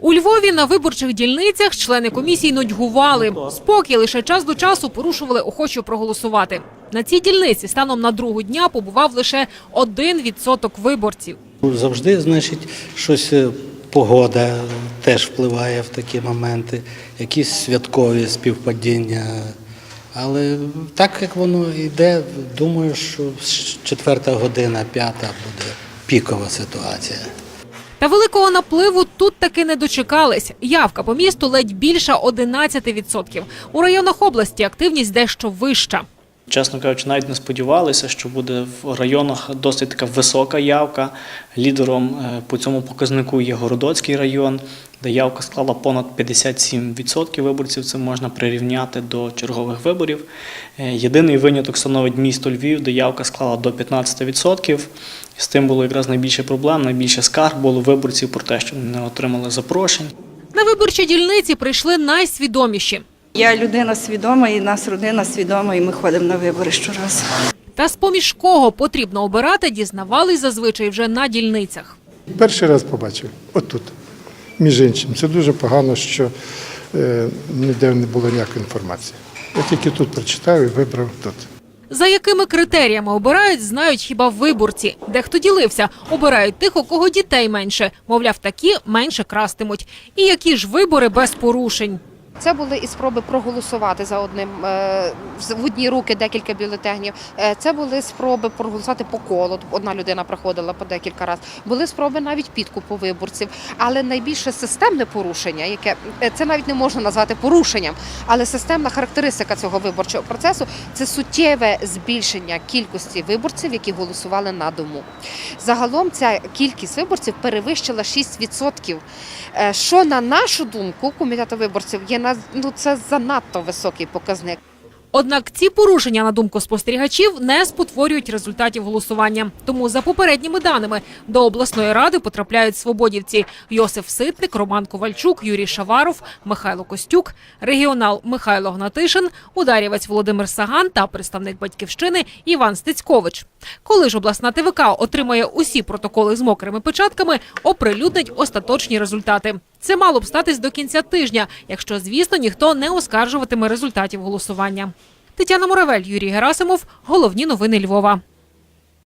У Львові на виборчих дільницях члени комісії нудьгували. Спокій лише час до часу порушували охочу проголосувати. На цій дільниці станом на другу дня побував лише один відсоток виборців. Завжди, значить, щось е, погода теж впливає в такі моменти, якісь святкові співпадіння. Але так як воно йде, думаю, що четверта година, п'ята буде пікова ситуація. Та великого напливу тут таки не дочекались. Явка по місту ледь більша 11%. У районах області активність дещо вища. Чесно кажучи, навіть не сподівалися, що буде в районах досить така висока явка. Лідером е, по цьому показнику є Городоцький район, де явка склала понад 57% виборців. Це можна прирівняти до чергових виборів. Е, Єдиний виняток становить місто Львів, де явка склала до 15%. З тим було якраз найбільше проблем, найбільше скарг було виборців про те, що не отримали запрошень. На виборчі дільниці прийшли найсвідоміші. Я людина свідома, і нас родина свідома, і ми ходимо на вибори щоразу. Та з-поміж кого потрібно обирати, дізнавались зазвичай вже на дільницях. Перший раз побачив, отут, між іншим. Це дуже погано, що е, ніде не було ніякої інформації. Я тільки тут прочитав і вибрав тут. За якими критеріями обирають, знають хіба виборці. Дехто ділився, обирають тих, у кого дітей менше. Мовляв, такі менше крастимуть. І які ж вибори без порушень. Це були і спроби проголосувати за одним е, в одні руки декілька бюлетенів. Е, Це були спроби проголосувати по колу. Одна людина приходила по декілька разів. Були спроби навіть підкупу виборців. Але найбільше системне порушення, яке е, це навіть не можна назвати порушенням, але системна характеристика цього виборчого процесу це суттєве збільшення кількості виборців, які голосували на дому. Загалом ця кількість виборців перевищила 6%. Е, Що на нашу думку, комітету виборців, є на ну це занадто високий показник. Однак ці порушення, на думку спостерігачів, не спотворюють результатів голосування. Тому за попередніми даними до обласної ради потрапляють свободівці Йосиф Ситник, Роман Ковальчук, Юрій Шаваров, Михайло Костюк, регіонал Михайло Гнатишин, ударівець Володимир Саган та представник батьківщини Іван Стецькович. Коли ж обласна ТВК отримає усі протоколи з мокрими печатками, оприлюднить остаточні результати. Це мало б статись до кінця тижня, якщо, звісно, ніхто не оскаржуватиме результатів голосування. Тетяна Муравель, Юрій Герасимов. Головні новини Львова.